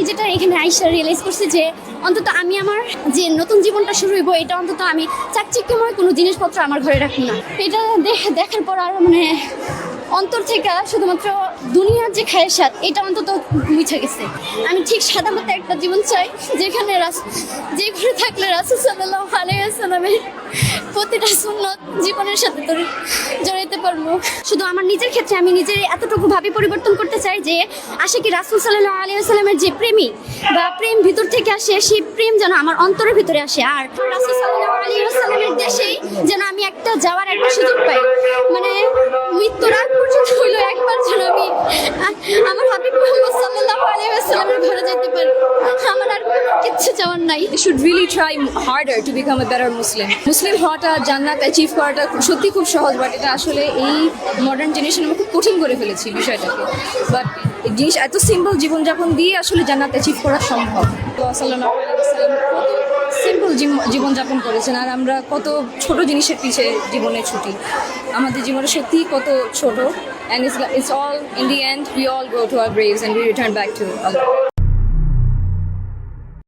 আইসা রিয়েলাইজ করছি যে অন্তত আমি আমার যে নতুন জীবনটা শুরু হইব, এটা অন্তত আমি চাকচিক্যময় কোনো জিনিসপত্র আমার ঘরে রাখব না। এটা দেখ- দেখার পর আর মানে অন্তর থেকে শুধুমাত্র দুনিয়ার যে খায়ের স্বাদ, এটা অন্তত মুছে গেছে। আমি ঠিক সাদা মতো একটা জীবন চাই, যেখানে যে ঘরে থাকলে রাসুল সাল্লাহ আলাইসালামের প্রতিটা সুন্নত জীবনের সাথে তোর জড়াইতে পারব। শুধু আমার নিজের ক্ষেত্রে আমি নিজের এতটুকু ভাবে পরিবর্তন করতে চাই যে আসে কি রাসুল সাল্লাহ আলিয়াস্লামের যে প্রেমী বা প্রেম ভিতর থেকে আসে সেই প্রেম যেন আমার অন্তরের ভিতরে আসে। আর রাসুল সাল্লাহ আলিয়াস্লামের দেশেই যেন আমি একটা যাওয়ার একটা সুযোগ পাই। মানে মৃত্যুর আগ পর্যন্ত হইল একবার যেন আমি আমার হাবিব মোহাম্মদ সাল্লাহ আলিয়াস্লামের ঘরে যেতে পারি। কোনো কিচ্ছু চাওয়ার নাই should really try harder to become a better Muslim. মুসলিম হওয়াটা, জান্নাত অ্যাচিভ করাটা সত্যি খুব সহজ বাট এটা আসলে এই মডার্ন জেনারেশন আমরা খুব কঠিন করে ফেলেছি বিষয়টাকে। বাট জিনিস, এত সিম্পল জীবনযাপন দিয়ে আসলে জান্নাত অ্যাচিভ করা সম্ভব। তো আলাইহি সিম্পল জীবনযাপন করেছেন, আর আমরা কত ছোট জিনিসের পিছে জীবনে ছুটি। আমাদের জীবনে সত্যিই কত ছোট। And it's all in the end we all go to our graves and we return back to Allah